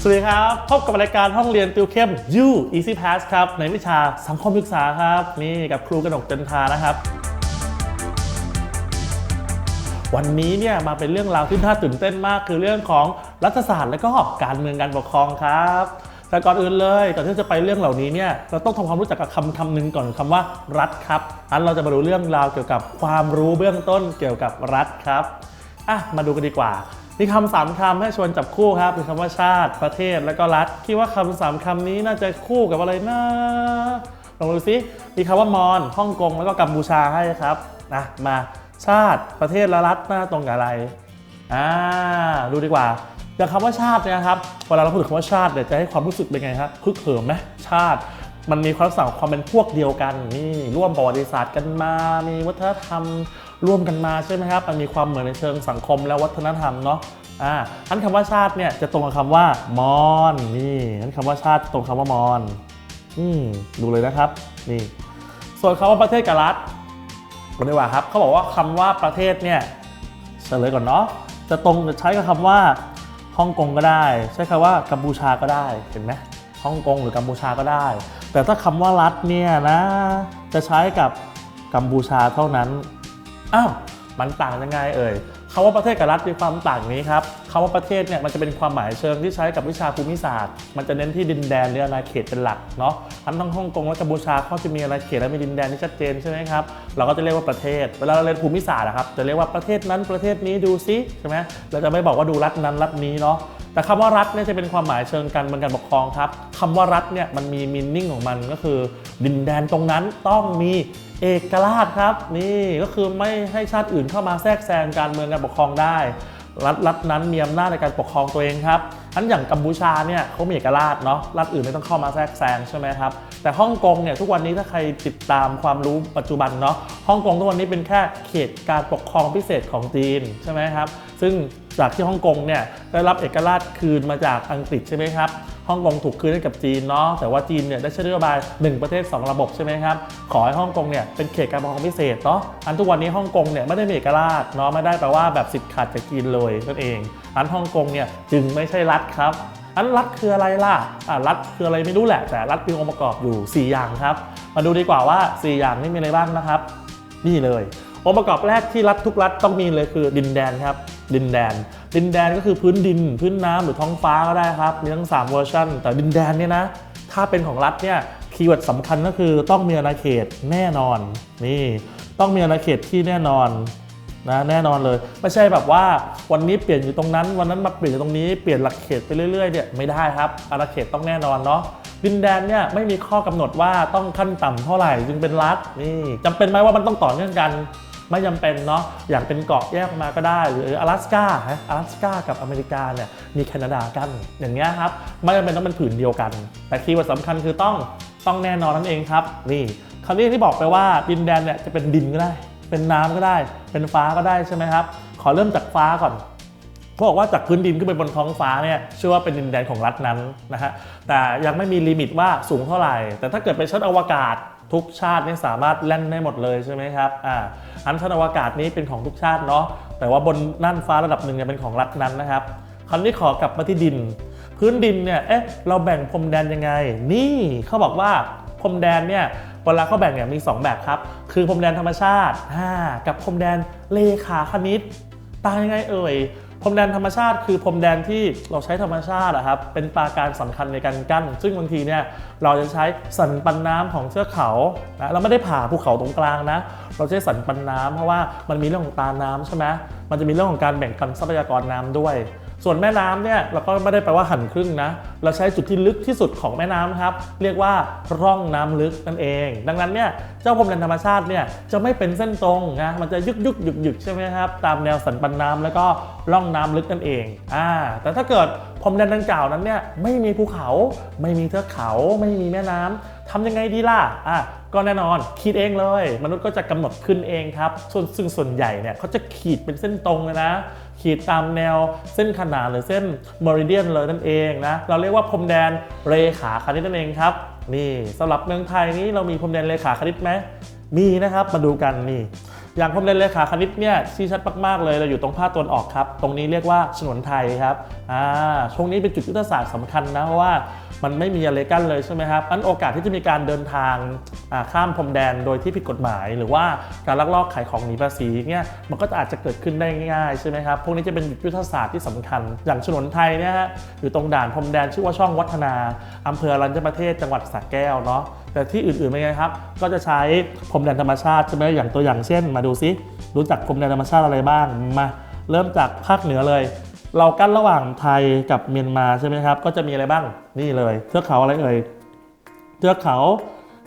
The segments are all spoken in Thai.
สวัสดีครับ พบกับรายการห้องเรียนติวเข้ม You Easy Pass ครับ ในวิชาสังคมศึกษาครับ นี่กับครูกนกจันทานะครับ วันนี้เนี่ยมาเป็นเรื่องราวที่น่าตื่นเต้นมากคือเรื่องของรัฐศาสตร์และก็การเมืองการปกครองครับ แต่ก่อนอื่นเลยก่อนที่จะไปเรื่องเหล่านี้เนี่ยเราต้องทำความรู้จักกับคำคำหนึ่งก่อนคำว่า รัฐครับอันเราจะมาดูเรื่องราวเกี่ยวกับความรู้เบื้องต้นเกี่ยวกับรัฐครับอะมาดูกันดีกว่า มีคำสามคำให้ชวนจับคู่ครับคือคำว่าชาติประเทศและก็รัฐ คิดว่าคำสามคำนี้น่าจะคู่กับอะไรนะลองดูซิมีคำว่ามอญฮ่องกงแล้วก็กัมพูชาให้ครับนะมาชาติประเทศและรัฐน้าตรงกับอะไรอ่าดูดีกว่าอย่างคำว่าชาตินี่ยครับเวลาเราพูดถึงคำว่าชาติเนี่ยจะให้ความรู้สึกเป็นไงครับคึกเหิมไหมชาติมันมีความลักษณะของความเป็นพวกเดียวกันนี่ร่วมประวัติศาสตร์กันมา มีวัฒนธรรม ร่วมกันมาใช่ไหมครับ มันมีความเหมือนในเชิงสังคมและวัฒนธรรมเนาะอ่าอันคำว่าชาติเนี่ยจะตรงกับคำว่ามอญนี่อันคำว่าชาติตรงคำว่ามอญอืมดูเลยนะครับนี่ ส่วนคำว่าประเทศกับรัฐกันดีกว่าครับเขาบอกว่าคำว่าประเทศเนี่ยเฉลยก่อนเนาะจะตรงจะใช้กับคำว่าฮ่องกงก็ได้ ใช้คำว่ากัมพูชาก็ได้เห็นไหมฮ่องกงหรือกัมพูชาก็ได้ แต่ถ้าคำว่ารัฐเนี่ยนะจะใช้กับกัมพูชาเท่านั้น อ้าวมันต่างยังไงเอ่ยคำว่าประเทศกับรัฐมีความต่างนี้ครับคำว่าประเทศเนี่ยมันจะเป็นความหมายเชิงที่ใช้กับวิชาภูมิศาสตร์ มันจะเน้นที่ดินแดนหรืออาณาเขตเป็นหลักเนาะทั้งทั้งฮ่องกงและกัมพูชาเขาจะมีอาณาเขตและมีดินแดนที่ชัดเจนใช่ไหมครับ เราก็จะเรียกว่าประเทศ เวลาเราเรียนภูมิศาสตร์นะครับ จะเรียกว่าประเทศนั้นประเทศนี้ดูซิใช่ไหมเราจะไม่บอกว่าดูรัฐนั้นรัฐนี้เนาะแต่คำว่ารัฐเนี่ยจะเป็นความหมายเชิงการเมืองการปกครองครับคำว่ารัฐเนี่ยมันมีมินนิ่งของมันก็คือ ดินแดนตรงนั้นต้องมี เอกราชครับนี่ก็คือไม่ให้ชาติอื่นเข้ามาแทรกแซงการเมืองการปกครองได้ รัฐรัฐนั้นมีอำนาจในการปกครองตัวเองครับอันอย่างกัมพูชาเนี่ยเขามีเอกราชเนาะรัฐอื่นไม่ต้องเข้ามาแทรกแซงใช่ไหมครับแต่ฮ่องกงเนี่ยทุกวันนี้ถ้าใครติดตามความรู้ปัจจุบันเนาะฮ่องกงทุกวันนี้เป็นแค่เขตการปกครองพิเศษของจีนใช่ไหมครับ ซึ่งจากที่ฮ่องกงเนี่ยได้รับเอกราชคืนมาจากอังกฤษใช่ไหมครับฮ่องกงถูกคืนให้กับจีนเนาะแต่ว่าจีนเนี่ยได้ใช้นโยบาย 1 ประเทศ 2 ระบบใช่ไหมครับขอให้ฮ่องกงเนี่ยเป็นเขตการปกครองพิเศษเนาะอันทุกวันนี้ฮ่องกงเนี่ยไม่ได้มีเอกราชเนาะไม่ได้แปลว่าแบบสิทธิ์ขาดจากจีนเลยนั่นเองอันฮ่องกงเนี่ยจึงไม่ใช่รัฐครับอันรัฐคืออะไรล่ะอะรัฐคืออะไรไม่รู้แหละ แต่รัฐมีองค์ประกอบอยู่ 4 อย่างครับ มาดูดีกว่าว่า 4 อย่างนี้มีอะไรบ้างนะครับ นี่เลย องค์ประกอบแรกที่รัฐทุกรัฐต้องมีเลยคือดินแดนครับ ดินแดน ดินแดนก็คือพื้นดิน พื้นน้ำหรือท้องฟ้าก็ได้ครับ มีทั้ง 3 เวอร์ชันแต่ดินแดนเนี่ยนะ ถ้าเป็นของรัฐเนี่ยคีย์เวิร์ดสำคัญก็คือต้องมีอาณาเขตแน่นอน นี่ต้องมีอาณาเขตที่แน่นอนนะแน่นอนเลย ไม่ใช่แบบว่าวันนี้เปลี่ยนอยู่ตรงนั้น วันนั้นมาเปลี่ยนอยู่ตรงนี้เปลี่ยนหลักเขตไปเรื่อยๆเนี่ยไม่ได้ครับอาณาเขตต้องแน่นอนเนาะดินแดนเนี่ยไม่มีข้อกำหนดว่าต้องขั้นต่ำเท่าไหร่จึงเป็นรัฐนี่จำเป็นไหมว่ามันต้องต่อเนื่องกัน ไม่จำเป็นเนาะอย่างเป็นเกาะแยกออกมาก็ได้ หรือ阿拉สกาฮะ阿拉สกากับอเมริกาเนี่ยมีแคนาดากันอย่างเงี้ยครับไม่จำเป็นต้องเป็นผืนเดียวกัน แต่คีย์เวิร์ดสำคัญคือต้องต้องแน่นอนนั่นเองครับนี่คราวนี้ที่บอกไปว่าดินแดนเนี่ยจะเป็นดินก็ได้ เป็นน้ำก็ได้ เป็นฟ้าก็ได้ใช่ไหมครับ ขอเริ่มจากฟ้าก่อนเขาบอกว่าจากพื้นดินขึ้นไปบนท้องฟ้าเนี่ยเชื่อว่าเป็นดินแดนของรัฐนั้นนะฮะ แต่ยังไม่มีลิมิตว่าสูงเท่าไหร่ แต่ถ้าเกิดเป็นชั้นอวกาศ ทุกชาตินี่สามารถแล่นได้หมดเลยใช่ไหมครับอ่าอันชั้นอวกาศนี้เป็นของทุกชาติเนาะแต่ว่าบนน่านฟ้าระดับหนึ่งเนี่ยเป็นของรัฐนั้นนะครับคราวนี้ขอกลับมาที่ดิน พื้นดินเนี่ยเอ๊ะเราแบ่งพรมแดนยังไง นี่เขาบอกว่าพรมแดนเนี่ยเวลาเขาแบ่งเนี่ยมี 2 แบบครับ คือพรมแดนธรรมชาติากับพรมแดนเลขาคณิตต่างยังไงเอ่ย พรมแดนธรรมชาติคือพรมแดนที่เราใช้ธรรมชาติอะครับเป็นปราการสำคัญในการกั้น ซึ่งบางทีเนี่ยเราจะใช้สันปันน้ำของเทือกเขานะเราไม่ได้ผ่าภูเขาตรงกลางนะ เราใช้สันปันน้ำเพราะว่ามันมีเรื่องของตาน้ำใช่ไหมมันจะมีเรื่องของการแบ่งปันทรัพยากรน้ำด้วย ส่วนแม่น้ำเนี่ยเราก็ไม่ได้แปลว่าหั่นครึ่งนะ เราใช้จุดที่ลึกที่สุดของแม่น้ำครับ เรียกว่าร่องน้ำลึกนั่นเอง ดังนั้นเนี่ยเจ้าพรมแดนธรรมชาติเนี่ยจะไม่เป็นเส้นตรงนะมันจะยุกยุกหยุกหยุกใช่ไหมครับตามแนวสันปันน้ำแล้วก็ร่องน้ำลึกนั่นเองอ่าแต่ถ้าเกิดพรมแดนดังกล่าวนั้นเนี่ยไม่มีภูเขา ไม่มีเทือกเขา ไม่มีแม่น้ำทำยังไงดีล่ะอะก็แน่นอนคิดเองเลย มนุษย์ก็จะกำหนดขึ้นเองครับส่วนซึ่งส่วนใหญ่เนี่ยเขาจะขีดเป็นเส้นตรงเลยนะ ขีดตามแนวเส้นขนานหรือเส้นเมอริเดียนเลยนั่นเองนะเราเรียกว่าพรมแดนเรขาคณิตนั่นเองครับนี่สำหรับเมืองไทยนี้เรามีพรมแดนเรขาคณิตไหมมีนะครับมาดูกันนี่อย่างพรมแดนเรขาคณิตเนี่ยชี้ชัดมากๆเลยเราอยู่ตรงภาคตะวันออกครับ ตรงนี้เรียกว่าฉนวนไทยครับอ่าช่วงนี้เป็นจุดยุทธศาสตร์สำคัญนะเพราะว่า มันไม่มีอะไรกั้นเลยใช่ไหมครับอันโอกาสที่จะมีการเดินทางข้ามพรมแดนโดยที่ผิดกฎหมาย หรือว่าการลักลอบขายของหนีภาษีเนี่ยมันก็อาจจะเกิดขึ้นได้ง่ายๆใช่ไหมครับพวกนี้จะเป็นยุทธศาสตร์ที่สำคัญ อย่างฉนวนไทยเนี่ยฮะอยู่ตรงด่านพรมแดนชื่อว่าช่องวัฒนาอำเภออรัญญประเทศจังหวัดสระแก้วเนาะแต่ที่อื่นๆเป็นไงครับ ก็จะใช้พรมแดนธรรมชาติใช่ไหมอย่างตัวอย่างเช่น มาดูซิรู้จักพรมแดนธรรมชาติอะไรบ้างมาเริ่มจากภาคเหนือเลย เรากั้นระหว่างไทยกับเมียนมาใช่ไหมครับ ก็จะมีอะไรบ้างนี่เลยเทือกเขาอะไรเอ่ยเทือกเขา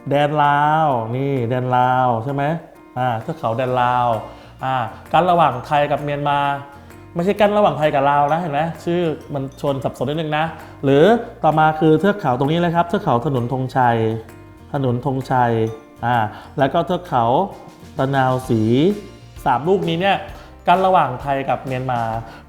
แดนลาวนี่แดนลาวใช่ไหมอ่าเทือกเขาแดนลาวอ่ากั้นระหว่างไทยกับเมียนมา ไม่ใช่กั้นระหว่างไทยกับลาวนะเห็นไหมชื่อมันชนสับสนนิดนึงนะ หรือต่อมาคือเทือกเขาตรงนี้เลยครับเทือกเขาถนนธงชัย ถนนธงชัยอ่าแล้วก็เทือกเขาตะนาวสีสามลูกนี้เนี่ย กั้นระหว่างไทยกับเมียนมา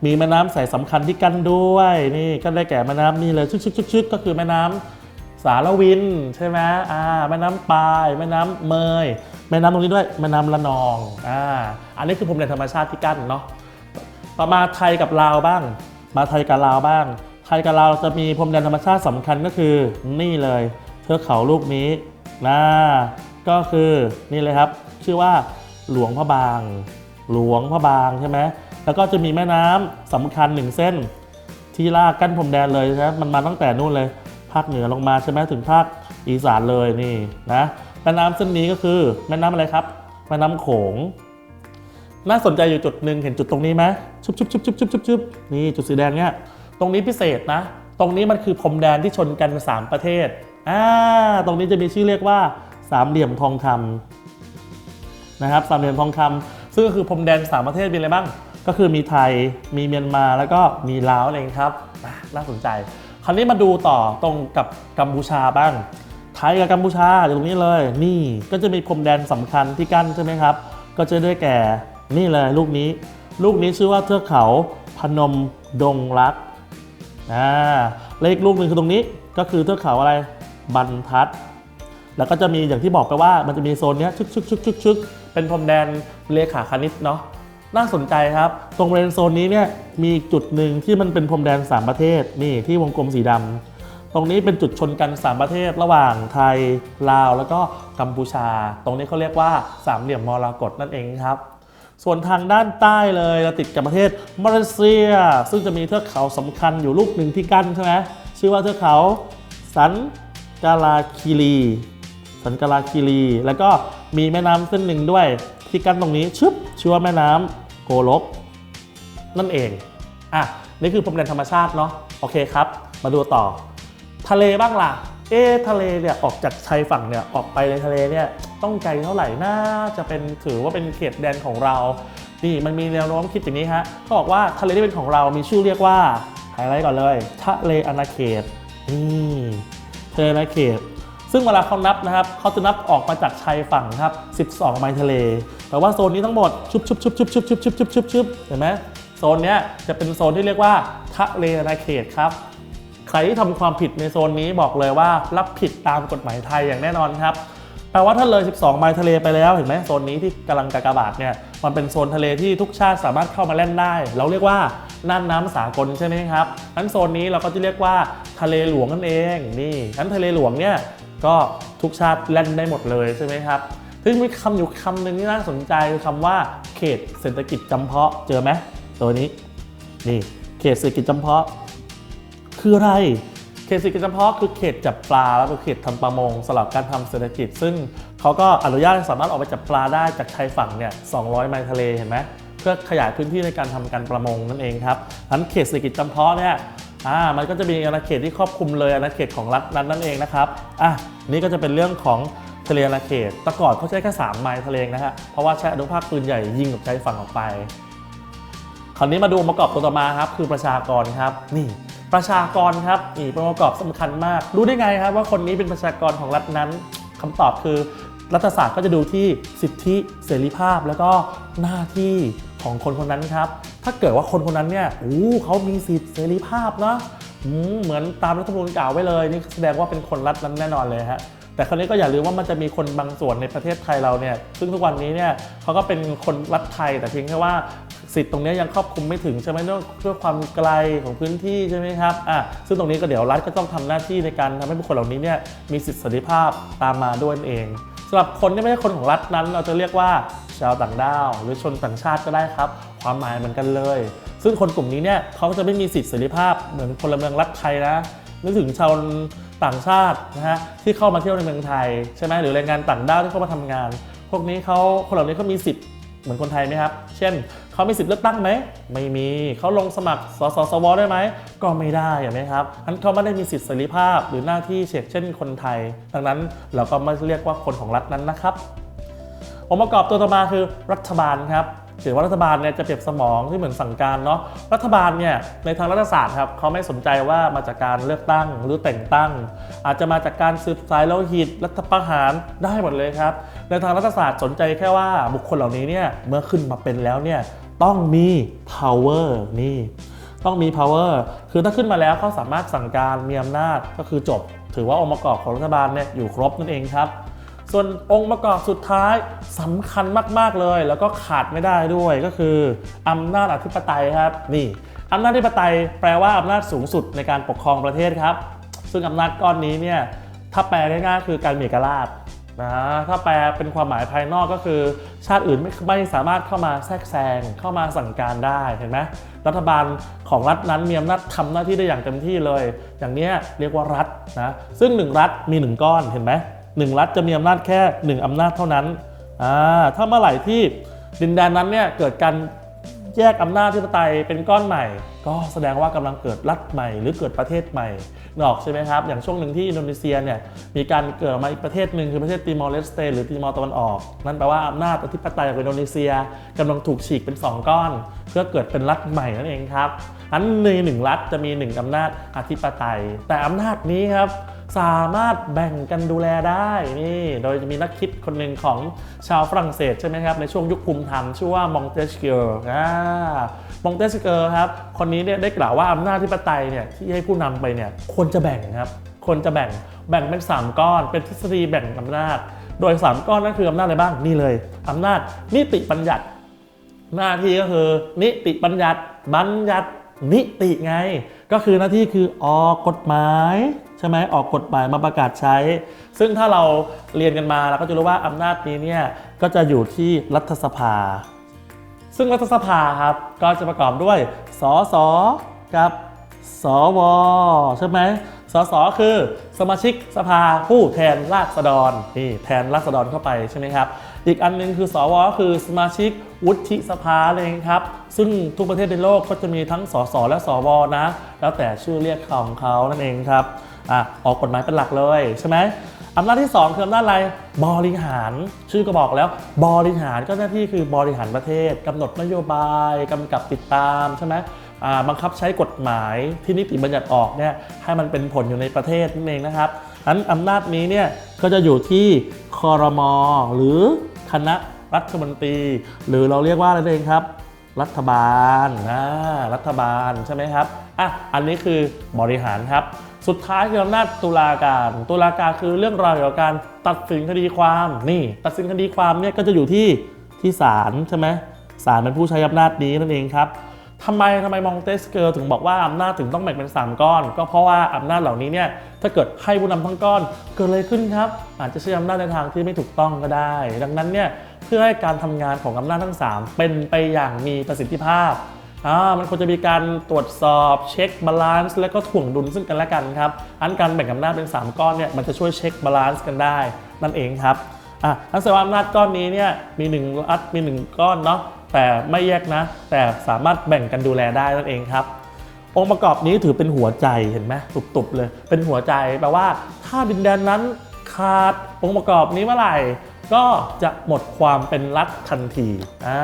มีแม่น้ำสายสำคัญที่กั้นด้วยนี่ก็ได้แก่แม่น้ำนี่เลยชึกชึกก็คือแม่น้ำสารวินใช่ไหมอ่าแม่น้ำปายแม่น้ำเมยแม่น้ำตรงนี้ด้วยแม่น้ำละนองอ่าอันนี้คือพรมแดนธรรมชาติที่กั้นเนาะต่อมาไทยกับลาวบ้าง มาไทยกับลาวบ้าง ไทยกับลาวจะมีพรมแดนธรรมชาติสำคัญก็คือนี่เลยเทือกเขาลูกนี้นะก็คือนี่เลยครับ ชื่อว่าหลวงพระบาง หลวงพระบางใช่ไหมแล้วก็จะมีแม่น้ำสำคัญหนึ่งเส้น ที่ลากกั้นพรมแดนเลยนะมันมาตั้งแต่นู่นเลย ภาคเหนือลงมาใช่ไหมถึงภาคอีสานเลยนี่นะแม่น้ำเส้นนี้ก็คือแม่น้ำอะไรครับ แม่น้ำโขง น่าสนใจอยู่จุดหนึ่งเห็นจุดตรงนี้ไหมชุบชุบชุบชุบชุบชุบชุบนี่จุดสีแดงเนี่ย ตรงนี้พิเศษนะ ตรงนี้มันคือพรมแดนที่ชนกัน3ประเทศอ่าตรงนี้จะมีชื่อเรียกว่าสามเหลี่ยมทองคำนะครับสามเหลี่ยมทองคำ ซึ่งก็คือพรมแดน3ประเทศมีอะไรบ้าง ก็คือมีไทยมีเมียนมาแล้วก็มีลาวเองครับอะน่าสนใจ คราวนี้มาดูต่อตรงกับกัมพูชาบ้าง ไทยกับกัมพูชาอยู่ตรงนี้เลย นี่ก็จะมีพรมแดนสำคัญที่กั้นใช่ไหมครับ ก็จะได้แก่นี่เลยลูกนี้ ลูกนี้ชื่อว่าเทือกเขาพนมดงรักอ่าเลขลูกหนึ่งคือตรงนี้ก็คือเทือกเขาอะไรบรรทัด แล้วก็จะมีอย่างที่บอกไปว่ามันจะมีโซนเนี้ยชึกชึกชึกชึกชึก เป็นพรมแดนเลขาคณิตเนาะน่าสนใจครับ ตรงบริเวณโซนนี้เนี่ยมีจุดหนึ่งที่มันเป็นพรมแดน 3 ประเทศนี่ที่วงกลมสีดำตรงนี้เป็นจุดชนกัน 3 ประเทศระหว่างไทยลาว แล้วก็กัมพูชา ตรงนี้เขาเรียกว่าสามเหลี่ยมมรกตนั่นเองครับ ส่วนทางด้านใต้เลยเราติดกับประเทศมาเลเซีย ซึ่งจะมีเทือกเขาสำคัญอยู่ลูกหนึ่งที่กั้นใช่ไหมชื่อว่าเทือกเขาสันกาลาคีรี สันกาลาคีรี แล้วก็มีแม่น้ำเส้นหนึ่งด้วย ที่กั้นตรงนี้ชึบชื่อว่าแม่น้ำโกลก นั่นเองอะนี่คือพรมแดนธรรมชาติเนาะโอเคครับ มาดูต่อ ทะเลบ้างล่ะ เอ๊ะทะเลเนี่ยออกจากชายฝั่งเนี่ยออกไปในทะเลเนี่ยต้องไกลเท่าไหร่น่าจะเป็นถือว่าเป็นเขตแดนของเรานี่มันมีแนวโน้มคิดอย่างนี้ฮะเขาบอกว่าทะเลที่เป็นของเรามีชื่อเรียกว่าไฮไลท์ก่อนเลย ทะเลอาณาเขตนี่ทะเลอาณาเขต ซึ่งเวลาเขานับนะครับเขาจะนับออกมาจากชายฝั่งครับ 12 ไมล์ทะเล แต่ว่าโซนนี้ทั้งหมดชุบชุบชุบชุบชุบชุบชุบชุบชุบชุบเห็นไหมโซนนี้จะเป็นโซนที่เรียกว่าทะเลอาณาเขตครับ ใครที่ทำความผิดในโซนนี้บอกเลยว่ารับผิดตามกฎหมายไทยอย่างแน่นอนครับแปลว่าถ้าเลย 12 ไมล์ทะเลไปแล้วเห็นไหมโซนนี้ที่กำลังกากบาทเนี่ยมันเป็นโซนทะเลที่ทุกชาติสามารถเข้ามาเล่นได้ เราเรียกว่าน่านน้ำสากลใช่ไหมครับนั้นโซนนี้เราก็จะเรียกว่าทะเลหลวงนั่นเองนี่นั้นทะเลหลวงเนี่ย ก็ทุกชาติเล่นได้หมดเลยใช่ไหมครับซึ่งมีคำอยู่คำหนึ่งที่น่าสนใจคือคำว่าเขตเศรษฐกิจจำเพาะเจอไหมตัวนี้นี่เขตเศรษฐกิจจำเพาะ คืออะไรเขตเศรษฐกิจจำเพาะคือเขตจับปลาแล้วก็เขตทำประมงสำหรับการทำเศรษฐกิจ ซึ่งเขาก็อนุญาตสามารถออกไปจับปลาได้จากชายฝั่งเนี่ย200 ไมล์ทะเลเห็นไหมเพื่อขยายพื้นที่ในการทำการประมงนั่นเองครับนั้นเขตเศรษฐกิจจำเพาะเนี่ย อ่ามันก็จะมีอาณาเขตที่ครอบคลุมเลยอาณาเขตของรัฐนั้นนั่นเองนะครับอะนี่ก็จะเป็นเรื่องของทะเลอาณาเขตแต่ก่อนเขาใช้แค่3ไมล์ทะเลนะฮะเพราะว่าใช้อนุภาคปืนใหญ่ยิงกับชายฝั่งออกไป คราวนี้มาดูองค์ประกอบตัวต่อมาครับ คือประชากรครับ นี่ประชากรครับนี่เป็นองค์ประกอบสำคัญมาก รู้ได้ไงครับว่าคนนี้เป็นประชากรของรัฐนั้นคำตอบคือรัฐศาสตร์ก็จะดูที่สิทธิเสรีภาพแล้วก็หน้าที่ ของคนคนนั้นครับ ถ้าเกิดว่าคนคนนั้นเนี่ยโอ้เขามีสิทธิเสรีภาพเนาะเหมือนตามรัฐธรรมนูญกล่าวไว้เลยนี่แสดงว่าเป็นคนรัฐนั้นแน่นอนเลยฮะแต่คราวนี้ก็อย่าลืมว่ามันจะมีคนบางส่วนในประเทศไทยเราเนี่ยซึ่งทุกวันนี้เนี่ยเขาก็เป็นคนรัฐไทยแต่เพียงแค่ว่าสิทธิ์ตรงนี้ยังครอบคลุมไม่ถึงใช่ไหมเนื่องด้วยความไกลของพื้นที่ใช่ไหมครับอะซึ่งตรงนี้ก็เดี๋ยวรัฐก็ต้องทำหน้าที่ในการทำให้บุคคลเหล่านี้เนี่ยมีสิทธิเสรีภาพตามมาด้วยเองสำหรับคนที่ไม่ใช่คนของรัฐนั้น เราจะเรียกว่า ชาวต่างด้าว หรือชนต่างชาติก็ได้ครับ ความหมายเหมือนกันเลย ซึ่งคนกลุ่มนี้เนี่ยเขาจะไม่มีสิทธิเสรีภาพเหมือนพลเมืองรัฐไทยนะนึกถึงชาวต่างชาตินะฮะที่เข้ามาเที่ยวในเมืองไทยใช่ไหมหรือแรงงานต่างด้าวที่เข้ามาทำงาน พวกนี้เขาคนเหล่านี้เขามีสิทธิ์เหมือนคนไทยไหมครับ เช่น เขามีสิทธิ์เลือกตั้งไหม ไม่มี เขาลงสมัคร สสสว ได้ไหม ก็ไม่ได้เห็นไหมครับอันเขาไม่ได้มีสิทธิเสรีภาพหรือหน้าที่เช่นเช่นคนไทย ดังนั้นเราก็ไม่เรียกว่าคนของรัฐนั้นนะครับ องค์ประกอบตัวต่อมาคือรัฐบาลครับถือว่ารัฐบาลเนี่ยจะเปรียบสมองที่เหมือนสั่งการเนาะรัฐบาลเนี่ยในทางรัฐศาสตร์ครับเขาไม่สนใจว่ามาจากการเลือกตั้งหรือแต่งตั้ง อาจจะมาจากการสืบสายโลหิตรัฐประหารได้หมดเลยครับ ในทางรัฐศาสตร์สนใจแค่ว่าบุคคลเหล่านี้เนี่ยเมื่อขึ้นมาเป็นแล้วเนี่ยต้องมี power นี่ต้องมี power คือถ้าขึ้นมาแล้วเขาสามารถสั่งการมีอำนาจก็คือจบ ถือว่าองค์ประกอบของรัฐบาลเนี่ยอยู่ครบนั่นเองครับ ส่วนองค์ประกอบสุดท้ายสำคัญมาก ๆ เลย แล้วก็ขาดไม่ได้ด้วยก็คืออำนาจอธิปไตยครับนี่อำนาจอธิปไตยแปลว่าอำนาจสูงสุดในการปกครองประเทศครับ ซึ่งอำนาจก้อนนี้เนี่ยถ้าแปลง่ายๆคือการมีเอกราชนะถ้าแปลเป็นความหมายภายนอกก็คือ ชาติอื่นไม่ไม่สามารถเข้ามาแทรกแซงเข้ามาสั่งการได้เห็นไหมรัฐบาลของรัฐนั้นมีอำนาจทำหน้าที่ได้อย่างเต็มที่เลย อย่างนี้เรียกว่ารัฐนะซึ่งหนึ่งรัฐมีหนึ่งก้อนเห็นไหม หนึ่งรัฐจะมีอำนาจแค่หนึ่งอำนาจเท่านั้นอ่าถ้าเมื่อไหร่ที่ดินแดนนั้นเนี่ยเกิดการแยกอำนาจที่ปไตยเป็นก้อนใหม่ ก็แสดงว่ากำลังเกิดรัฐใหม่ หรือเกิดประเทศใหม่นออกใช่ไหมครับ อย่างช่วงหนึ่งที่อินโดนีเซียเนี่ยมีการเกิดมาอีกประเทศหนึ่งคือประเทศติมอร์เลสเตหรือติมอร์ตะวันออก นั่นแปลว่าอำนาจอธิปไตยของอินโดนีเซียกำลังถูกฉีกเป็นสองก้อน เพื่อเกิดเป็นรัฐใหม่นั่นเองครับอันในหนึ่งรัฐจะมีหนึ่งอำนาจอธิปไตย แต่อำนาจนี้ครับ สามารถแบ่งกันดูแลได้นี่โดยจะมีนักคิดคนหนึ่งของชาวฝรั่งเศสใช่ไหมครับในช่วงยุคภูมิธรรมชื่อว่ามองเตสเกอร์อ่ามองเตสเกอร์ครับคนนี้เนี่ยได้กล่าวว่าอำนาจที่ปไตยเนี่ยที่ให้ผู้นำไปเนี่ยควรจะแบ่งครับควรจะแบ่งแบ่งเป็น 3 ก้อนเป็นทฤษฎีแบ่งอำนาจ โดย 3 ก้อนนั่นคืออำนาจอะไรบ้างนี่เลยอำนาจนิติบัญญัติ หน้าที่ก็คือนิติบัญญัติบัญญัตินิติไง ก็คือหน้าที่คือออกกฎหมาย ช่ไหมออกกฎหมายมาประกาศใช้ ซึ่งถ้าเราเรียนกันมาเราก็จะรู้ว่าอำนาจนี้เนี่ยก็จะอยู่ที่รัฐสภา ซึ่งรัฐสภาครับก็จะประกอบด้วย สส กับ สว ใช่ไหมสส คือสมาชิกสภาผู้แทนราษฎรนี่แทนราษฎรเข้าไปใช่ไหมครับ อีกอันหนึงคือ สว คือสมาชิกวุฒิสภาเลยครับ ซึ่งทุกประเทศในโลกก็จะมีทั้งสส และสวนะ แล้วแต่ชื่อเรียกของเขานั่นเองครับ อะออกกฎหมายเป็นหลักเลยใช่ไหมอำนาจที่ 2 คืออำนาจอะไรบริหาร ชื่อก็บอกแล้ว บริหารก็หน้าที่คือบริหารประเทศกำหนดนโยบายกำกับติดตามใช่ไหมบังคับใช้กฎหมายที่นิติบัญญัติออกเนี่ยให้มันเป็นผลอยู่ในประเทศนั่นเองนะครับอันอำนาจนี้เนี่ยก็จะอยู่ที่คอรมอหรือคณะรัฐมนตรี หรือเราเรียกว่าอะไรนั่นเองครับ รัฐบาลนะรัฐบาลใช่ไหมครับอะอันนี้คือบริหารครับ สุดท้ายคืออำนาจตุลาการ ตุลาการคือเรื่องราวเกี่ยวกับการตัดสินคดีความนี่ตัดสินคดีความเนี่ยก็จะอยู่ที่ที่ศาลใช่ไหมศาลเป็นผู้ใช้อำนาจนี้นั่นเองครับทำไมทำไมมองเตสเกอร์ถึงบอกว่าอำนาจถึงต้องแบ่งเป็น 3 ก้อน ก็เพราะว่าอำนาจเหล่านี้เนี่ยถ้าเกิดให้ผู้นำทั้งก้อน เกิดอะไรขึ้นครับ อาจจะใช้อำนาจในทางที่ไม่ถูกต้องก็ได้ ดังนั้นเนี่ยเพื่อให้การทำงานของอำนาจทั้ง 3 เป็นไปอย่างมีประสิทธิภาพ อ่ามันควรจะมีการตรวจสอบเช็คบาลานซ์และก็ถ่วงดุลซึ่งกันและกันครับอันการแบ่งอำนาจเป็น 3 ก้อนเนี่ยมันจะช่วยเช็คบาลานซ์กันได้ นั่นเองครับอะนั่นสวาอำนาจก้อนนี้เนี่ยมี1รัฐมี 1 ก้อนเนาะแต่ไม่แยกนะ แต่สามารถแบ่งกันดูแลได้นั่นเองครับ องค์ประกอบนี้ถือเป็นหัวใจเห็นไหมตุบๆเลย เป็นหัวใจแปลว่า ถ้าดินแดนนั้นขาดองค์ประกอบนี้เมื่อไหร่ ก็จะหมดความเป็นรัฐทันทีอ่า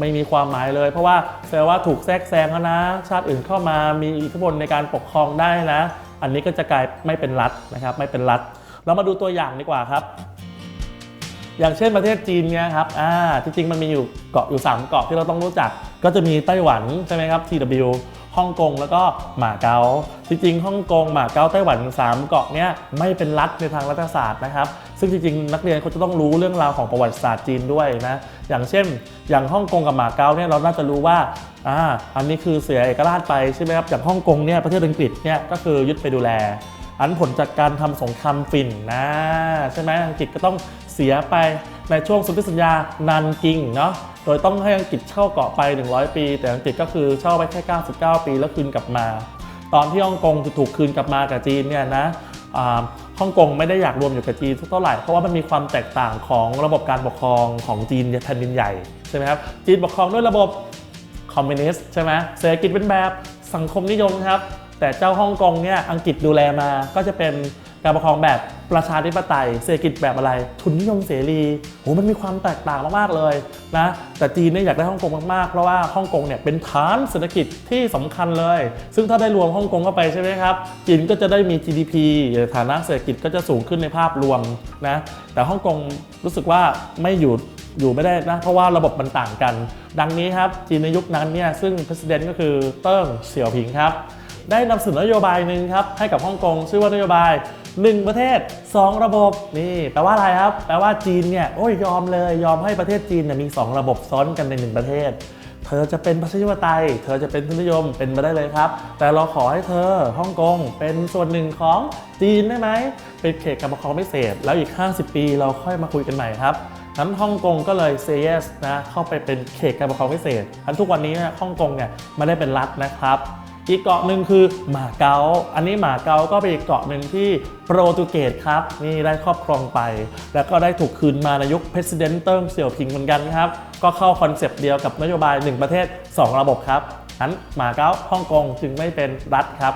ไม่มีความหมายเลย เพราะว่าแปลว่าถูกแทรกแซงแล้วนะ ชาติอื่นเข้ามามีอิทธิพลในการปกครองได้นะ อันนี้ก็จะกลายไม่เป็นรัฐนะครับ ไม่เป็นรัฐ เรามาดูตัวอย่างดีกว่าครับ อย่างเช่นประเทศจีนเนี่ยครับอ่าจริงๆมันมีอยู่เกาะอยู่ 3 เกาะที่เราต้องรู้จัก ก็จะมีไต้หวันใช่ไหมครับ TW ฮ่องกงแล้วก็หมาเก๊าจริงๆฮ่องกงหมาเก๊าไต้หวันสามเกาะเนี้ยไม่เป็นรัฐในทางรัฐศาสตร์นะครับ ซึ่งจริงๆ นักเรียนเขาจะต้องรู้เรื่องราวของประวัติศาสตร์จีนด้วยนะอย่างเช่น อย่างฮ่องกงกับหมาเก๊าเนี่ยเราน่าจะรู้ว่าอ่าอันนี้คือเสียเอกราชไปใช่ไหมครับอย่างฮ่องกงเนี่ยประเทศอังกฤษเนี่ยก็คือยึดไปดูแล อันผลจากการทำสงครามฝิ่นนะใช่ไหมอังกฤษก็ต้องเสียไป ในช่วงสุนธิสัญญานันกิงเนาะโดยต้องให้อังกฤษเช่าเกาะไป 100 ปี แต่อังกฤษก็คือเช่าไปแค่ 99 ปีแล้วคืนกลับมา ตอนที่ฮ่องกงถูกคืนกลับมากับจีนเนี่ยนะอ่าฮ่องกงไม่ได้อยากรวมอยู่กับจีนเท่าไหร่เพราะว่ามันมีความแตกต่างของระบบการปกครองของจีนแผ่นดินใหญ่ใช่ไหมครับจีนปกครองด้วยระบบคอมมิวนิสต์ใช่ไหมเศรษฐกิจเป็นแบบสังคมนิยมครับ แต่เจ้าฮ่องกงเนี่ยอังกฤษดูแลมาก็จะเป็น การปกครองแบบประชาธิปไตย เศรษฐกิจแบบอะไร ทุนนิยมเสรีโหมันมีความแตกต่างมากๆเลยนะ แต่จีนเนี่ยอยากได้ฮ่องกงมากๆ เพราะว่าฮ่องกงเนี่ยเป็นฐานเศรษฐกิจที่สำคัญเลย ซึ่งถ้าได้รวมฮ่องกงเข้าไปใช่ไหมครับ จีนก็จะได้มี GDP ฐานะเศรษฐกิจก็จะสูงขึ้นในภาพรวมนะ แต่ฮ่องกงรู้สึกว่าไม่อยู่อยู่ไม่ได้นะ เพราะว่าระบบมันต่างกัน ดังนี้ครับจีนในยุคนั้นเนี่ยซึ่ง president ก็คือเติ้งเสี่ยวผิงครับได้นำเสนอนโยบายหนึ่งครับให้กับฮ่องกงชื่อว่านโยบาย 1 ประเทศ 2 ระบบนี่แปลว่าอะไรครับ แปลว่าจีนเนี่ยโอ้ยยอมเลยยอมให้ประเทศจีนเนี่ยมี 2 ระบบซ้อนกันใน 1 ประเทศ เธอจะเป็นประชาธิปไตย เธอจะเป็นทุนนิยมเป็นมาได้เลยครับ แต่เราขอให้เธอฮ่องกงเป็นส่วนหนึ่งของจีนได้ไหมเป็นเขตการปกครองพิเศษ แล้วอีก 50 ปีเราค่อยมาคุยกันใหม่ครับนั้นฮ่องกงก็เลย say yes นะเข้าไปเป็นเขตการปกครองพิเศษทันทุกวันนี้ฮ่องกงเนี่ยไม่ได้เป็นรัฐนะครับ อีกเกาะหนึ่งคือหมาเก๊า อันนี้หมาเก๊าก็เป็นอีกเกาะหนึ่งที่โปรตุเกสครับนี่ได้ครอบครองไป แล้วก็ได้ถูกคืนมาในยุค President เติ้งเสี่ยวผิงเหมือนกันครับ ก็เข้าคอนเซปต์เดียวกับนโยบาย 1 ประเทศ 2 ระบบครับนั้นหมาเก๊าฮ่องกงจึงไม่เป็นรัฐครับ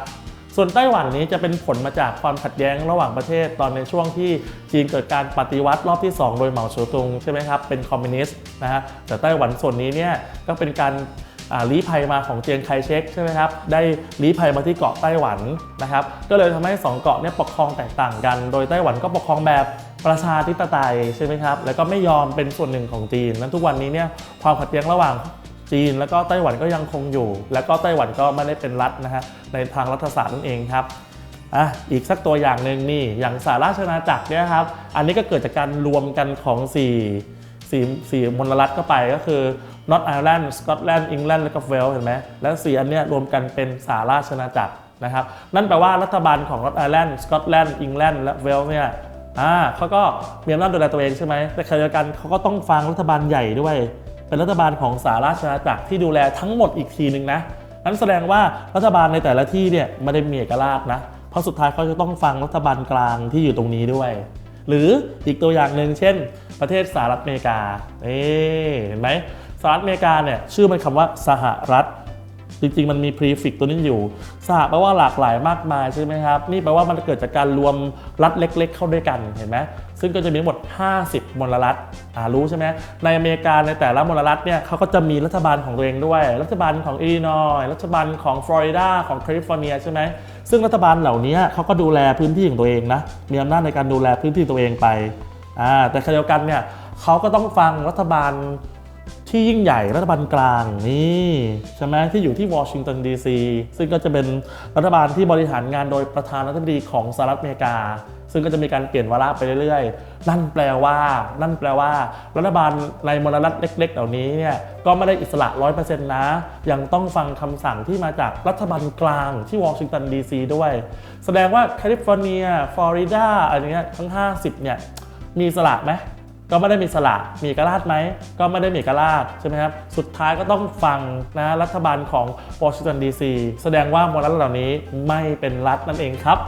ส่วนไต้หวันนี้จะเป็นผลมาจากความขัดแย้งระหว่างประเทศตอนในช่วงที่จีนเกิดการปฏิวัติรอบที่ 2 โดยเหมาเจ๋อตุงใช่ไหมครับเป็นคอมมิวนิสต์นะฮะแต่ไต้หวันส่วนนี้เนี่ยก็เป็นการ ลี้ภัยมาของเจียงไคเชกใช่ไหมครับได้ลี้ภัยมาที่เกาะไต้หวันนะครับก็เลยทำให้ 2 เกาะเนี่ยปกครองแตกต่างกัน โดยไต้หวันก็ปกครองแบบประชาธิปไตยใช่ไหมครับแล้วก็ไม่ยอมเป็นส่วนหนึ่งของจีนนั้นทุกวันนี้เนี่ยความขัดแย้งระหว่างจีน แล้วก็ไต้หวันก็ยังคงอยู่ แล้วก็ไต้หวันก็ไม่ได้เป็นรัฐนะฮะในทางรัฐศาสตร์นั่นเองครับอะอีกสักตัวอย่างหนึ่งนี่อย่างสหราชอาณาจักรเนี่ยครับอันนี้ก็เกิดจากการรวมกันของ4 4 4มลรัฐเข้าไปก็คือ North Ireland Scotland England แล้วก็เวลส์เห็นไหมแล้ว4อันนี้รวมกันเป็นสหราชอาจักรนะครับนั่นแปลว่ารัฐบาลของ North Ireland Scotland England และเวลส์เนี่ยอ่าเขาก็มีอำนาจดูแลตัวเองใช่ไหมแต่ขณะเดียวกันเขาก็ต้องฟังรัฐบาลใหญ่ด้วย เป็นรัฐบาลของสหราชอาจักรที่ดูแลทั้งหมดอีกทีหนึ่งนะนั้นแสดงว่ารัฐบาลในแต่ละที่เนี่ยไม่ได้มีเอกราชนะเพราะสุดท้ายเขาจะต้องฟังรัฐบาลกลางที่อยู่ตรงนี้ด้วย หรืออีกตัวอย่างหนึ่งเช่น ประเทศสหรัฐอเมริกานี่เห็นไหม สหรัฐอเมริกาเนี่ยชื่อมันคำว่าสหรัฐ จริงๆ มันมี prefix ตัวนี้อยู่ สหแปลว่าหลากหลายมากมายใช่ไหมครับ นี่แปลว่ามันเกิดจากการรวมรัฐเล็ก ๆ เข้าด้วยกันเห็นไหมซึ่งก็จะมีทั้งหมด 50 มลรัฐอ่ารู้ใช่ไหมในอเมริกาในแต่ละมลรัฐเนี่ยเขาก็จะมีรัฐบาลของตัวเองด้วย รัฐบาลของอิลลินอยส์รัฐบาลของฟลอริดาของแคลิฟอร์เนียใช่ไหมซึ่งรัฐบาลเหล่านี้เขาก็ดูแลพื้นที่ของตัวเองนะมีอำนาจในการดูแลพื้นที่ตัวเองไปอ่าแต่ขณะเดียวกันเนี่ยเขาก็ต้องฟังรัฐบาล ที่ยิ่งใหญ่รัฐบาลกลางนี่ใช่ไหมที่อยู่ที่วอชิงตันดีซีซึ่งก็จะเป็นรัฐบาลที่บริหารงานโดยประธานาธิบดีของสหรัฐอเมริกา ซึ่งก็จะมีการเปลี่ยนวาระไปเรื่อยๆ นั่นแปลว่า นั่นแปลว่า รัฐบาลในมลรัฐเล็ก ๆ เหล่านี้เนี่ยก็ไม่ได้อิสระ 100%นะ ยังต้องฟังคำสั่งที่มาจากรัฐบาลกลางที่วอชิงตันดีซีด้วย แสดงว่าแคลิฟอร์เนีย ฟลอริดาอะไรเงี้ยทั้ง 50เนี่ยมีสระไหม ก็ไม่ได้มีสละมีเอกราชไหมก็ไม่ได้มีเอกราชใช่ไหมครับสุดท้ายก็ต้องฟังนะรัฐบาลของวอชิงตันดีซีแสดงว่ามลรัฐเหล่านี้ไม่เป็นรัฐนั่นเองครับ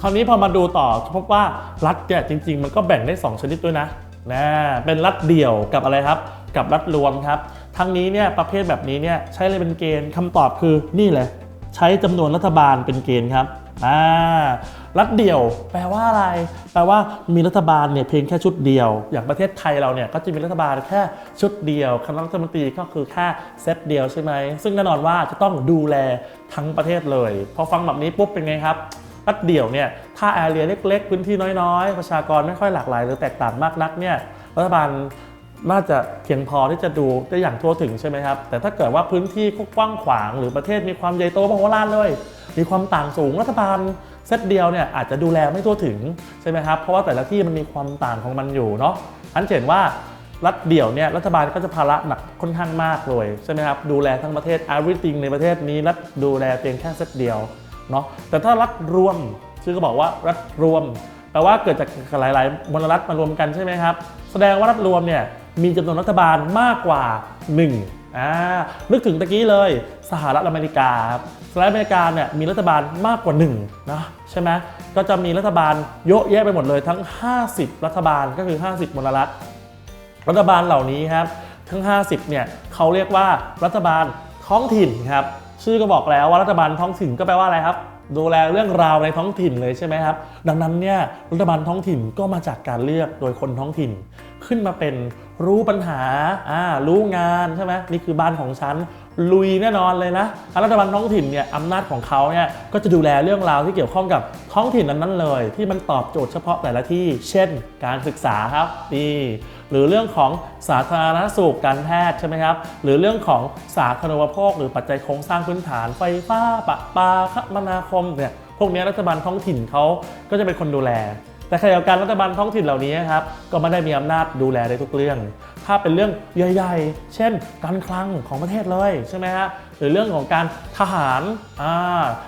คราวนี้พอมาดูต่อพบว่ารัฐเนี่ยจริง ๆ มันก็แบ่งได้ 2 ชนิดด้วยนะนะเป็นรัฐเดี่ยวกับอะไรครับ กับรัฐรวมครับ ทั้งนี้เนี่ยประเภทแบบนี้เนี่ยใช้อะไรเป็นเกณฑ์คำตอบคือนี่เลยใช้จำนวนรัฐบาลเป็นเกณฑ์ครับอ่า รัฐเดี่ยว แปลว่าอะไร แปลว่ามีรัฐบาลเนี่ยเพียงแค่ชุดเดียว อย่างประเทศไทยเราเนี่ยก็จะมีรัฐบาลแค่ชุดเดียวคณะรัฐมนตรีก็คือแค่เซตเดียวใช่ไหมซึ่งแน่นอนว่าจะต้องดูแลทั้งประเทศเลย พอฟังแบบนี้ปุ๊บเป็นไงครับรัฐเดี่ยวเนี่ยถ้าแอเรียเล็กๆ พื้นที่น้อยๆ ประชากรไม่ค่อยหลากหลายหรือแตกต่างมากนักเนี่ยรัฐบาลน่าจะเพียงพอที่จะดูได้อย่างทั่วถึงใช่ไหมครับ แต่ถ้าเกิดว่าพื้นที่กว้างขวาง หรือประเทศมีความใหญ่โตมโหฬารเลย มีความต่างสูงรัฐบาล ซตเดียวเนี่ยอาจจะดูแลไม่ทั่วถึงใช่ไหมครับเพราะว่าแต่ละที่มันมีความต่างของมันอยู่เนาะอันเห็นว่ารัฐเดี่ยวเนี่ยรัฐบาลก็จะภาระหนักค่อนข้างมากเลยใช่ไหมครับดูแลทั้งประเทศ everything ในประเทศนี้รัฐดูแลเพียงแค่เซตเดียวเนาะแต่ถ้ารัฐรวมชื่อก็บอกว่ารัฐรวมแปลว่าเกิดจากหลาย ๆมลรัฐมารวมกันใช่ไหมครับแสดงว่ารัฐรวมเนี่ยมีจำนวนรัฐบาลมากกว่า 1 อ่านึกถึงตะกี้เลยสหรัฐอเมริกาครับสหรัฐอเมริกาเนี่ยมีรัฐบาลมากกว่า1นะใช่ไหมก็จะมีรัฐบาลเยอะแยะไปหมดเลยทั้ง 50 รัฐบาลก็คือ 50มลรัฐรัฐบาลเหล่านี้ครับทั้ง 50เนี่ยเขาเรียกว่ารัฐบาลท้องถิ่นครับชื่อก็บอกแล้วว่ารัฐบาลท้องถิ่นก็แปลว่าอะไรครับดูแลเรื่องราวในท้องถิ่นเลยใช่ไหมครับ ดังนั้นเนี่ยรัฐบาลท้องถิ่นก็มาจากการเลือกโดยคนท้องถิ่น ขึ้นมาเป็น รู้ปัญหาอ่ารู้งานใช่ไหมนี่คือบ้านของฉันลุยแน่นอนเลยนะรัฐบาลท้องถิ่นเนี่ยอำนาจของเขาเนี่ยก็จะดูแลเรื่องราวที่เกี่ยวข้องกับท้องถิ่นนั้นๆเลย ที่มันตอบโจทย์เฉพาะแต่ละที่ เช่น การศึกษาครับนี่หรือเรื่องของสาธารณสุขการแพทย์ใช่ไหมครับ หรือเรื่องของสาธารณูปโภค หรือปัจจัยโครงสร้างพื้นฐานไฟฟ้าปะปาคมนาคมเนี่ยพวกนี้รัฐบาลท้องถิ่นเขาก็จะเป็นคนดูแล แต่ขณะเดียวกันรัฐบาลท้องถิ่นเหล่านี้ครับก็ไม่ได้มีอำนาจดูแลได้ทุกเรื่อง ถ้าเป็นเรื่องใหญ่ๆ เช่น การคลังของประเทศเลยใช่ไหมฮะหรือเรื่องของการทหารอ่า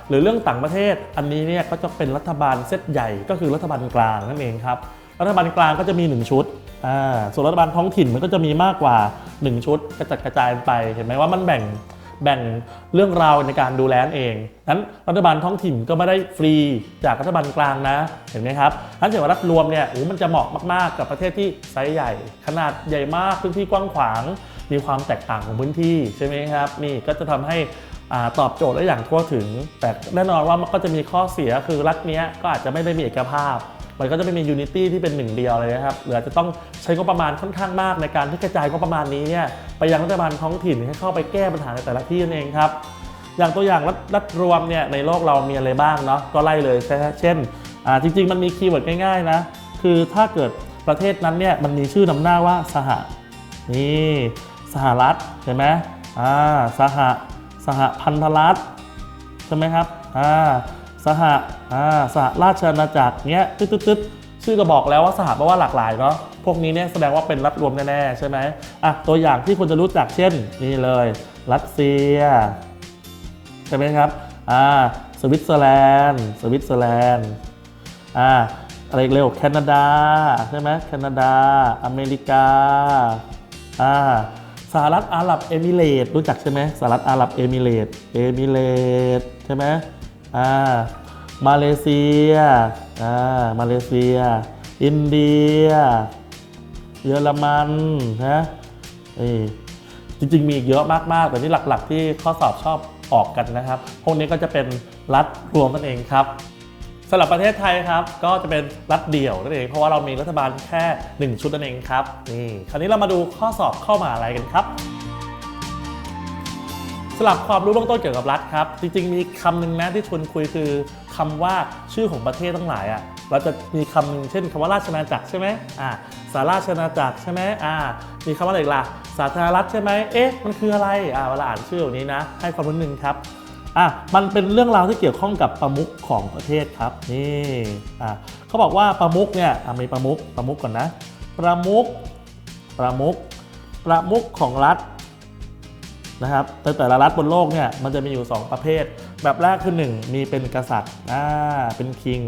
หรือเรื่องต่างประเทศ อันนี้เนี่ยก็จะเป็นรัฐบาลเซตใหญ่ก็คือรัฐบาลกลางนั่นเองครับรัฐบาลกลางก็จะมี 1 ชุดอ่าส่วนรัฐบาลท้องถิ่นมันก็จะมีมากกว่า 1 ชุดกระจัดกระจายไป เห็นไหมว่ามันแบ่ง แบ่งเรื่องราวในการดูแลเองนั้นรัฐบาลท้องถิ่นก็ไม่ได้ฟรีจากรัฐบาลกลางนะ เห็นไหมครับนั้นถือว่ารัฐรวมเนี่ยโอ้มันจะเหมาะมากๆ กับประเทศที่ไซส์ใหญ่ ขนาดใหญ่มากพื้นที่กว้างขวาง มีความแตกต่างของพื้นที่ใช่ไหมครับนี่ก็จะทำให้ตอบโจทย์ได้อย่างทั่วถึง แต่แน่นอนว่ามันก็จะมีข้อเสียคือรัฐเนี้ยก็อาจจะไม่ได้มีเอกภาพ มันก็จะไม่มียูนิตี้ที่เป็นหนึ่งเดียวเลยนะครับหรืออาจจะต้องใช้งบประมาณค่อนข้างมากในการที่กระจายงบประมาณนี้เนี่ยไปยังรัฐบาลท้องถิ่นให้เข้าไปแก้ปัญหาในแต่ละที่นั่นเองครับอย่างตัวอย่างรัฐรวมเนี่ยในโลกเรามีอะไรบ้างเนาะก็ไล่เลยเช่นจริง ๆ มันมีคีย์เวิร์ดง่ายๆนะคือถ้าเกิดประเทศนั้นเนี่ยมันมีชื่อนำหน้าว่าสหนี่สหรัฐเห็นไหมอ่าสหสหพันธรัฐใช่ไหมครับอ่า สหอ่าสหราชอาณาจักรเนี้ยตึ๊ดตึ๊ดชื่อก็บอกแล้วว่าสหแปลว่าหลากหลายเนาะพวกนี้เนี่ยแสดงว่าเป็นรัฐรวมแน่ๆใช่ไหมอะตัวอย่างที่คุณจะรู้จักเช่นนี่เลย รัสเซียใช่ไหมครับอ่าสวิตเซอร์แลนด์ สวิตเซอร์แลนด์อ่าอะไรเร็วแคนาดาใช่ไหมแคนาดา อเมริกาอ่าสหรัฐอาหรับเอมิเรต์รู้จักใช่ไหมสหรัฐอาหรับเอมิเรตเอมิเรตใช่ไหม อ่ามาเลเซียอ่ามาเลเซีย อินเดีย เยอรมันนะเอ้ยจริงๆมีอีกเยอะมากๆ แต่ที่หลักๆ ที่ข้อสอบชอบออกกันนะครับ พวกนี้ก็จะเป็นรัฐรวมนั่นเองครับสำหรับประเทศไทยครับ ก็จะเป็นรัฐเดี่ยวนั่นเองเพราะว่าเรามีรัฐบาลแค่ 1 ชุดนั่นเองครับนี่คราวนี้เรามาดูข้อสอบเข้ามาอะไรกันครับ สลับความรู้เบื้องต้นเกี่ยวกับรัฐครับ จริงๆ มีคำหนึ่งนะที่ชวนคุยคือคำว่าชื่อของประเทศทั้งหลายอะเราจะมีคำหนึ่งเช่นคำว่าราชอาจักรใช่ไหมอ่าสาราชอาจักรใช่ไหมอ่ามีคำว่าอะไรอีกล่ะสาธารณรัฐใช่ไหมเอ๊ะมันคืออะไรอ่าเวลาอ่านชื่อแบบนี้นะ ให้ความรู้หนึ่งครับอะมันเป็นเรื่องราวที่เกี่ยวข้องกับประมุขของประเทศครับนี่อ่าเขาบอกว่าประมุขเนี่ยอะมีประมุขประมุขก่อนนะ ประมุขประมุขประมุขของรัฐ นะครับแต่แต่ละรัฐบนโลกเนี่ยมันจะมีอยู่ 2 ประเภท แบบแรกคือ 1 มีเป็นกษัตริย์อ่าเป็นคิง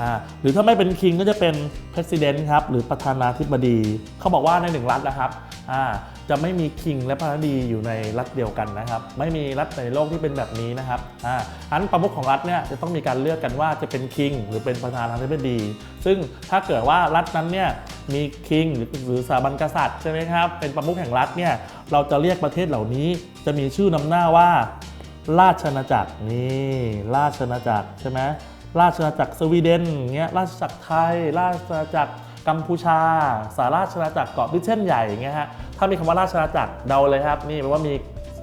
อ่าหรือถ้าไม่เป็นคิงก็จะเป็น president ครับหรือประธานาธิบดี เขาบอกว่าในหนึ่งรัฐนะครับอ่า จะไม่มีคิงและประธานาดีอยู่ในรัฐเดียวกันนะครับ ไม่มีรัฐในโลกที่เป็นแบบนี้นะครับอ่าอันประมุขของรัฐเนี่ยจะต้องมีการเลือกกันว่าจะเป็นคิงหรือเป็นประธานาธิบดี ซึ่งถ้าเกิดว่ารัฐนั้นเนี่ยมีคิงหรือหรือสถาบันกษัตริย์ใช่ไหมครับเป็นประมุขแห่งรัฐเนี่ยเราจะเรียกประเทศเหล่านี้ จะมีชื่อนำหน้าว่า ราชอาณาจักรนี่ราชอาณาจักรใช่ไหมราชอาณาจักรสวีเดนเงี้ยราชอาณาจักรไทย ราชอาณาจักร กัมพูชา สาราชอาณาจักรเกาะบริเตนใหญ่อย่างเงี้ยฮะถ้ามีคำว่าราชอาณาจักรเดาเลยครับ นี่แปลว่ามี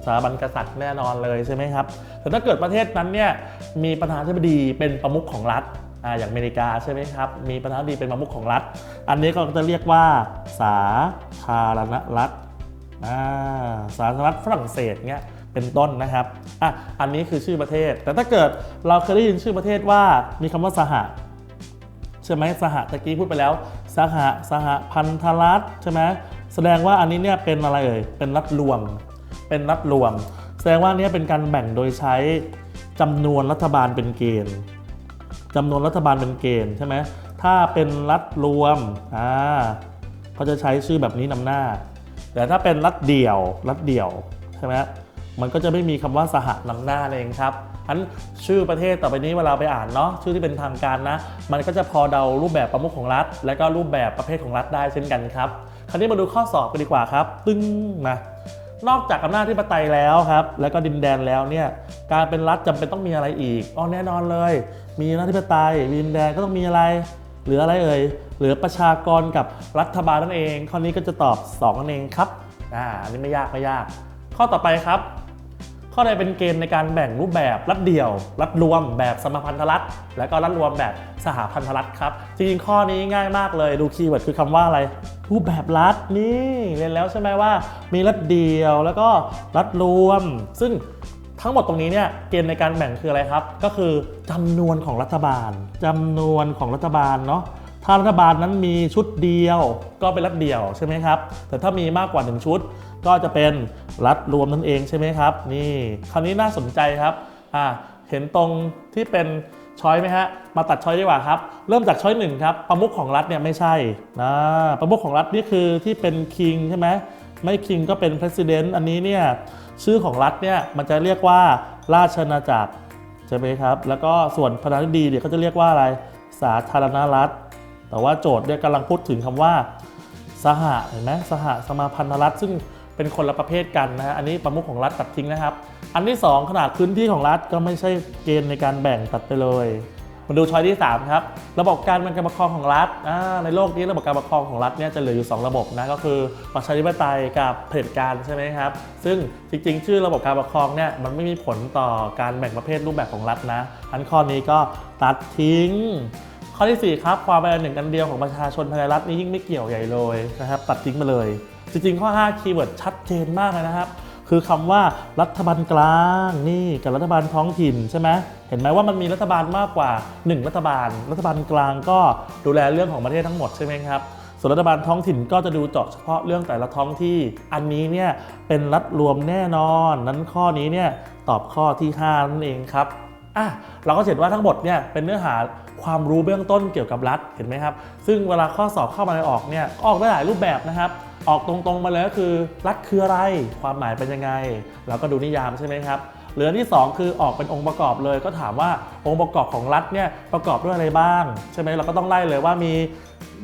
สถาบันกษัตริย์แน่นอนเลยใช่ไหมครับแต่ถ้าเกิดประเทศนั้นเนี่ยมีประธานาธิบดีเป็นประมุขของรัฐออย่างอเมริกาใช่ไหมครับ มีประธานาธิบดีเป็นประมุขของรัฐ อันนี้ก็จะเรียกว่า สาธารณรัฐสาธารณรัฐฝรั่งเศสเงี้ยเป็นต้นนะครับอะอันนี้คือชื่อประเทศ แต่ถ้าเกิดเราเคยได้ยินชื่อประเทศว่ามีคำว่าสหใช่ไหมสหตะกี้พูดไปแล้ว สหสหพันธรัฐใช่ไหมแสดงว่าอันนี้เนี่ยเป็นอะไรเอ่ยเป็นรัฐรวม เป็นรัฐรวม แสดงว่าเนี้เป็นการแบ่งโดยใช้จำนวนรัฐบาลเป็นเกณฑ์จำนวนรัฐบาลเป็นเกณฑ์ใช่ไหมถ้าเป็นรัฐรวมอ่าเขาจะใช้ชื่อแบบนี้นำหน้า แต่ถ้าเป็นรัฐเดี่ยวรัฐเดี่ยวใช่ไหมมันก็จะไม่มีคำว่าสหนำหน้าเองครับ อันชื่อประเทศต่อไปนี้เวลาไปอ่านเนาะชื่อที่เป็นทางการนะ มันก็จะพอเดารูปแบบประมุขของรัฐ และก็รูปแบบประเภทของรัฐได้เช่นกันครับ คราวนี้มาดูข้อสอบกันดีกว่าครับ ตึ้งมานอกจากอำนาจที่ปไตยแล้วครับแล้วก็ดินแดนแล้วเนี่ยการเป็นรัฐจำเป็นต้องมีอะไรอีกอ๋อแน่นอนเลย มีอำนาจที่ปไตยมีดินแดนก็ต้องมีอะไรเหลืออะไรเอ่ยเหลือประชากรกับรัฐบาลนั่นเอง ข้อนี้ก็จะตอบ2นั่นเองครับอ่าอันนี้ไม่ยากไม่ยาก ข้อต่อไปครับ ข้อใดเป็นเกณฑ์ในการแบ่งรูปแบบรัฐเดี่ยว รัฐรวมแบบสมพันธรัฐ และก็รัฐรวมแบบสหพันธรัฐครับจริงๆข้อนี้ง่ายมากเลยดูคีย์เวิร์ดคือคำว่าอะไร รูปแบบรัฐนี่เรียนแล้วใช่ไหมว่า มีรัฐเดี่ยวแล้วก็รัฐรวม ซึ่งทั้งหมดตรงนี้เนี่ยเกณฑ์ในการแบ่งคืออะไรครับ ก็คือจำนวนของรัฐบาลจำนวนของรัฐบาลเนาะถ้ารัฐบาลนั้นมีชุดเดียวก็เป็นรัฐเดี่ยวใช่ไหมครับแต่ถ้ามีมากกว่า 1 ชุด ก็จะเป็นรัฐรวมนั่นเองใช่ไหมครับ นี่คราวนี้น่าสนใจครับอ่าเห็นตรงที่เป็นช้อยไหมฮะ มาตัดช้อยดีกว่าครับ เริ่มจากช้อยหนึ่งครับ ประมุขของรัฐเนี่ยไม่ใช่นะประมุขของรัฐนี่คือที่เป็นคิงใช่ไหมไม่คิงก็เป็น president อันนี้เนี่ยชื่อของรัฐเนี่ยมันจะเรียกว่าราชอาจักรใช่ไหมครับ แล้วก็ส่วนประธานาธิบดีเนี่ยเขาจะเรียกว่าอะไรสาธารณรัฐ แต่ว่าโจทย์เนี่ยกำลังพูดถึงคำว่าสหเห็นไหมสหสมาพันธรัฐซึ่ง เป็นคนละประเภทกันนะฮะอันนี้ประมุขของรัฐตัดทิ้งนะครับ อันที่ 2 ขนาดพื้นที่ของรัฐก็ไม่ใช่เกณฑ์ในการแบ่งตัดไปเลยมาดูช้อยที่ 3 ครับ ระบบการเมืองการปกครองของรัฐในโลกนี้ระบบการปกครองของรัฐเนี่ยจะเหลืออยู่ 2 ระบบนะก็คือประชาธิปไตยกับเผด็จการใช่ไหมครับ ซึ่งจริงๆ ชื่อระบบการปกครองเนี่ยมันไม่มีผลต่อการแบ่งประเภทรูปแบบของรัฐนะ อันข้อนี้ก็ตัดทิ้ง ข้อที่ 4 ครับ ความเป็นอันหนึ่งอันเดียวของประชาชนภายในรัฐนี่ยิ่งไม่เกี่ยวใหญ่เลยนะครับตัดทิ้งมาเลย จริงๆ ข้อ 5 คีย์เวิร์ดชัดเจนมากเลยนะครับ คือคำว่ารัฐบาลกลางนี่กับรัฐบาลท้องถิ่นใช่ไหมเห็นไหมว่ามันมีรัฐบาลมากกว่า 1 รัฐบาล รัฐบาลกลางก็ดูแลเรื่องของประเทศทั้งหมดใช่ไหมครับส่วนรัฐบาลท้องถิ่นก็จะดูเจาะเฉพาะเรื่องแต่ละท้องที่ อันนี้เนี่ยเป็นรัฐรวมแน่นอน นั้นข้อนี้เนี่ยตอบข้อที่ 5 นั่นเองครับอะเราก็เห็นว่าทั้งหมดเนี่ยเป็นเนื้อหาความรู้เบื้องต้นเกี่ยวกับรัฐเห็นไหมครับ ซึ่งเวลาข้อสอบเข้ามาในออกเนี่ยออกได้หลายรูปแบบนะครับ ออกตรงๆมาเลยก็คือ รัฐคืออะไร ความหมายเป็นยังไง เราก็ดูนิยามใช่ไหมครับเหลือที่ 2 คือออกเป็นองค์ประกอบเลย ก็ถามว่าองค์ประกอบของรัฐเนี่ยประกอบด้วยอะไรบ้าง ใช่ไหมเราก็ต้องไล่เลยว่ามี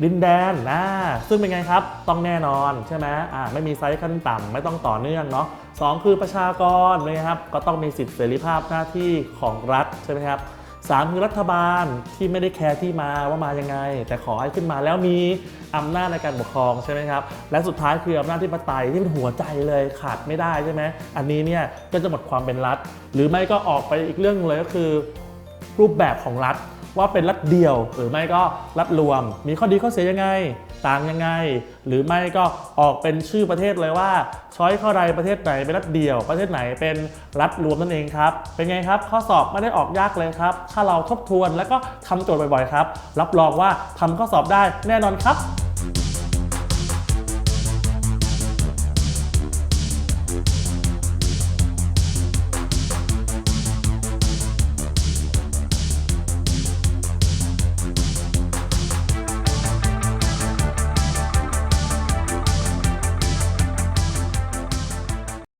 ดินแดนนะซึ่งเป็นไงครับ ต้องแน่นอนใช่ไหมอ่าไม่มีไซส์ขั้นต่ำไม่ต้องต่อเนื่องเนาะสองคือประชากรนะครับ ก็ต้องมีสิทธิเสรีภาพหน้าที่ของรัฐใช่ไหมครับ สามคือรัฐบาลที่ไม่ได้แคร์ที่มาว่ามายังไง แต่ขอให้ขึ้นมาแล้วมีอำนาจในการปกครองใช่ไหมครับ และสุดท้ายคืออำนาจที่ปไตยที่เป็นหัวใจเลยขาดไม่ได้ใช่ไหมอันนี้เนี่ยก็จะหมดความเป็นรัฐ หรือไม่ก็ออกไปอีกเรื่องหนึ่งเลยก็คือ รูปแบบของรัฐว่าเป็นรัฐเดียว หรือไม่ก็รัฐรวม มีข้อดีข้อเสียยังไง ต่างยังไง หรือไม่ก็ออกเป็นชื่อประเทศเลยว่าช้อยข้อใดประเทศไหนเป็นรัฐเดียว ประเทศไหนเป็นรัฐรวมนั่นเองครับ เป็นไงครับ ข้อสอบไม่ได้ออกยากเลยครับ ถ้าเราทบทวนแล้วก็ทำโจทย์บ่อยๆครับ รับรองว่าทำข้อสอบได้แน่นอนครับ